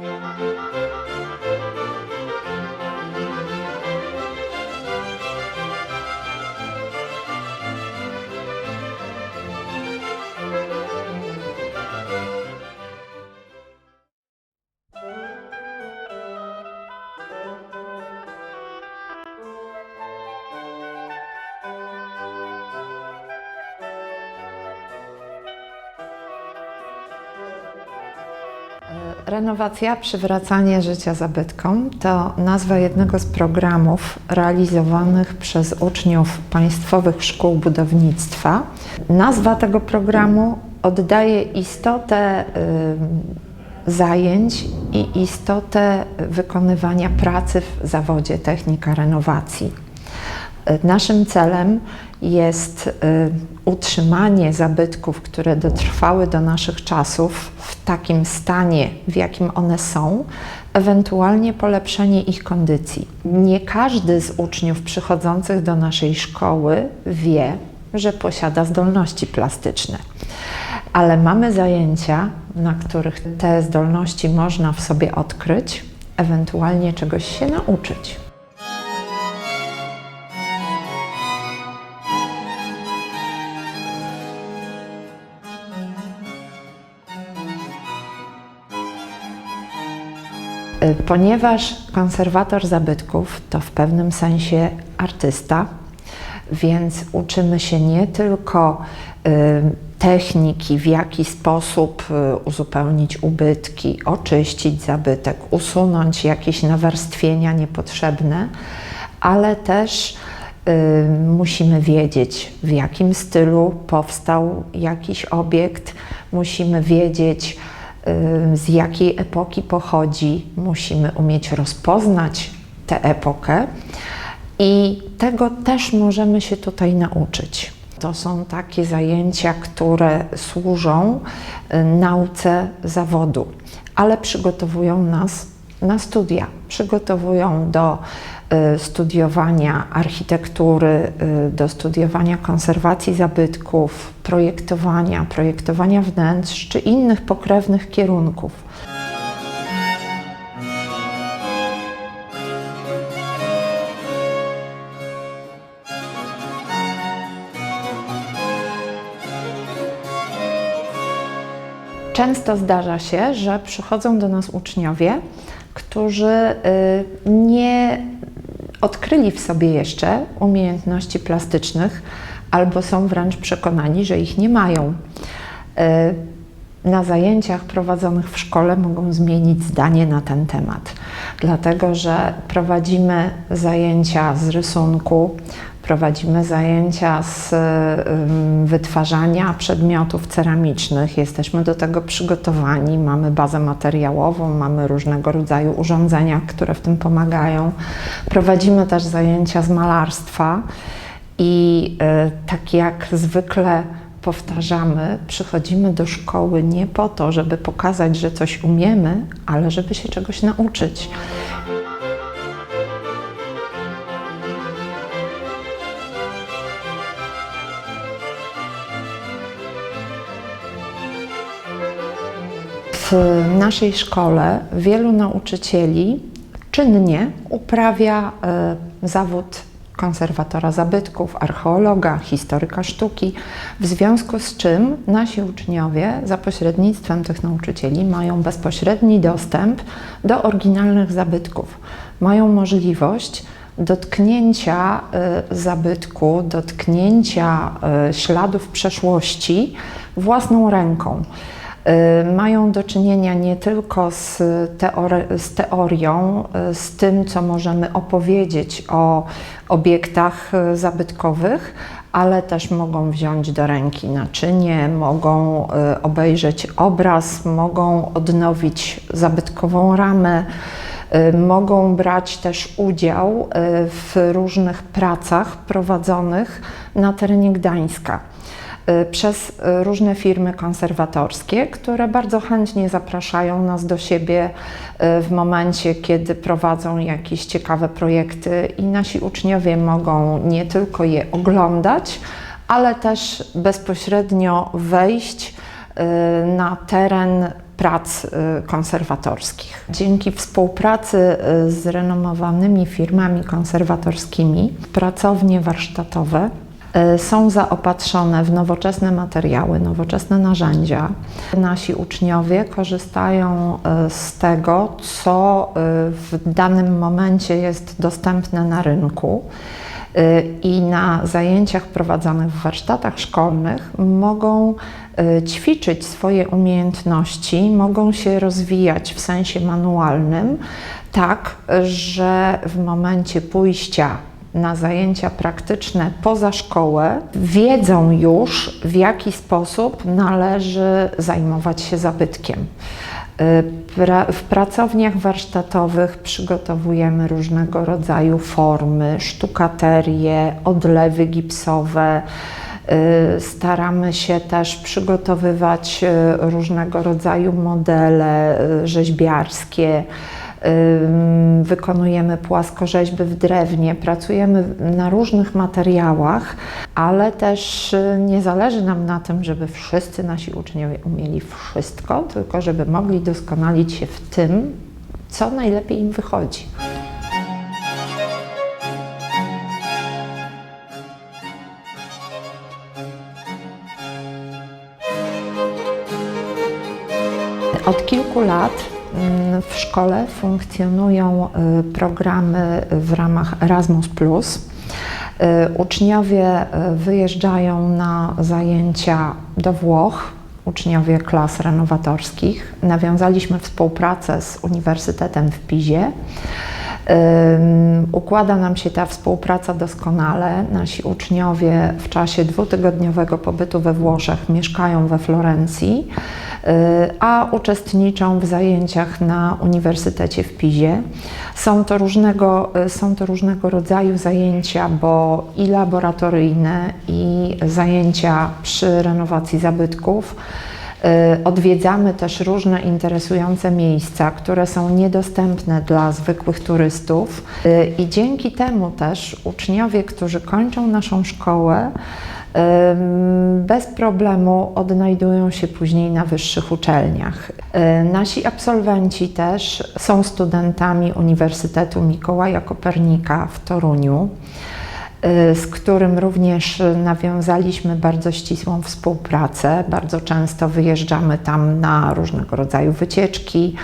Música Renowacja, przywracanie życia zabytkom to nazwa jednego z programów realizowanych przez uczniów Państwowych Szkół Budownictwa. Nazwa tego programu oddaje istotę y, zajęć i istotę wykonywania pracy w zawodzie technika renowacji. Naszym celem jest y, utrzymanie zabytków, które dotrwały do naszych czasów takim stanie, w jakim one są, ewentualnie polepszenie ich kondycji. Nie każdy z uczniów przychodzących do naszej szkoły wie, że posiada zdolności plastyczne. Ale mamy zajęcia, na których te zdolności można w sobie odkryć, ewentualnie czegoś się nauczyć. Ponieważ konserwator zabytków to w pewnym sensie artysta, więc uczymy się nie tylko y, techniki, w jaki sposób y, uzupełnić ubytki, oczyścić zabytek, usunąć jakieś nawarstwienia niepotrzebne, ale też y, musimy wiedzieć, w jakim stylu powstał jakiś obiekt, musimy wiedzieć, y, z jakiej epoki pochodzi, musimy umieć rozpoznać tę epokę i tego też możemy się tutaj nauczyć. To są takie zajęcia, które służą y, nauce zawodu, ale przygotowują nas na studia, przygotowują do y, studiowania architektury, y, do studiowania konserwacji zabytków, projektowania, projektowania wnętrz czy innych pokrewnych kierunków. Często zdarza się, że przychodzą do nas uczniowie, którzy y, nie odkryli w sobie jeszcze umiejętności plastycznych albo są wręcz przekonani, że ich nie mają. Y, Na zajęciach prowadzonych w szkole mogą zmienić zdanie na ten temat, dlatego że prowadzimy zajęcia z rysunku, prowadzimy zajęcia z wytwarzania przedmiotów ceramicznych. Jesteśmy do tego przygotowani, mamy bazę materiałową, mamy różnego rodzaju urządzenia, które w tym pomagają. Prowadzimy też zajęcia z malarstwa i y, tak jak zwykle powtarzamy, przychodzimy do szkoły nie po to, żeby pokazać, że coś umiemy, ale żeby się czegoś nauczyć. W naszej szkole wielu nauczycieli czynnie uprawia e, zawód konserwatora zabytków, archeologa, historyka sztuki, w związku z czym nasi uczniowie za pośrednictwem tych nauczycieli mają bezpośredni dostęp do oryginalnych zabytków. Mają możliwość dotknięcia y, zabytku, dotknięcia y, śladów przeszłości własną ręką. Y, Mają do czynienia nie tylko z, teore- z teorią, y, z tym, co możemy opowiedzieć o obiektach y, zabytkowych, ale też mogą wziąć do ręki naczynie, mogą obejrzeć obraz, mogą odnowić zabytkową ramę. Mogą brać też udział w różnych pracach prowadzonych na terenie Gdańska przez y, różne firmy konserwatorskie, które bardzo chętnie zapraszają nas do siebie y, w momencie, kiedy prowadzą jakieś ciekawe projekty i nasi uczniowie mogą nie tylko je oglądać, ale też bezpośrednio wejść y, na teren prac y, konserwatorskich. Dzięki współpracy y, z renomowanymi firmami konserwatorskimi, pracownie warsztatowe y, są zaopatrzone w nowoczesne materiały, nowoczesne narzędzia. Nasi uczniowie korzystają y, z tego, co y, w danym momencie jest dostępne na rynku. I na zajęciach prowadzonych w warsztatach szkolnych mogą ćwiczyć swoje umiejętności, mogą się rozwijać w sensie manualnym, tak, że w momencie pójścia na zajęcia praktyczne poza szkołę wiedzą już, w jaki sposób należy zajmować się zabytkiem. Y, W pracowniach warsztatowych przygotowujemy różnego rodzaju formy, sztukaterie, odlewy gipsowe. Y, Staramy się też przygotowywać y, różnego rodzaju modele rzeźbiarskie. Wykonujemy płaskorzeźby w drewnie, pracujemy na różnych materiałach, ale też y, nie zależy nam na tym, żeby wszyscy nasi uczniowie umieli wszystko, tylko żeby mogli doskonalić się w tym, co najlepiej im wychodzi. Od kilku lat w szkole funkcjonują y, programy w ramach Erasmus. Y, Uczniowie y, wyjeżdżają na zajęcia do Włoch, uczniowie klas renowatorskich. Nawiązaliśmy współpracę z Uniwersytetem w Pizie. Układa nam się ta współpraca doskonale. Nasi uczniowie w czasie dwutygodniowego pobytu we Włoszech mieszkają we Florencji, y, a uczestniczą w zajęciach na Uniwersytecie w Pizie. Są to różnego, y, są to różnego rodzaju zajęcia, bo i laboratoryjne, i zajęcia przy renowacji zabytków. Y, Odwiedzamy też różne interesujące miejsca, które są niedostępne dla zwykłych turystów, Y, i dzięki temu też uczniowie, którzy kończą naszą szkołę, ym, bez problemu odnajdują się później na wyższych uczelniach. Y, Nasi absolwenci też są studentami Uniwersytetu Mikołaja Kopernika w Toruniu y, z którym również nawiązaliśmy bardzo ścisłą współpracę. Bardzo często wyjeżdżamy tam na różnego rodzaju wycieczki,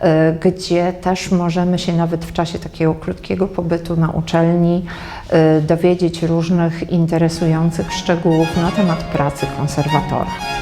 y, gdzie też możemy się nawet w czasie takiego krótkiego pobytu na uczelni y, dowiedzieć różnych interesujących szczegółów na temat pracy konserwatora.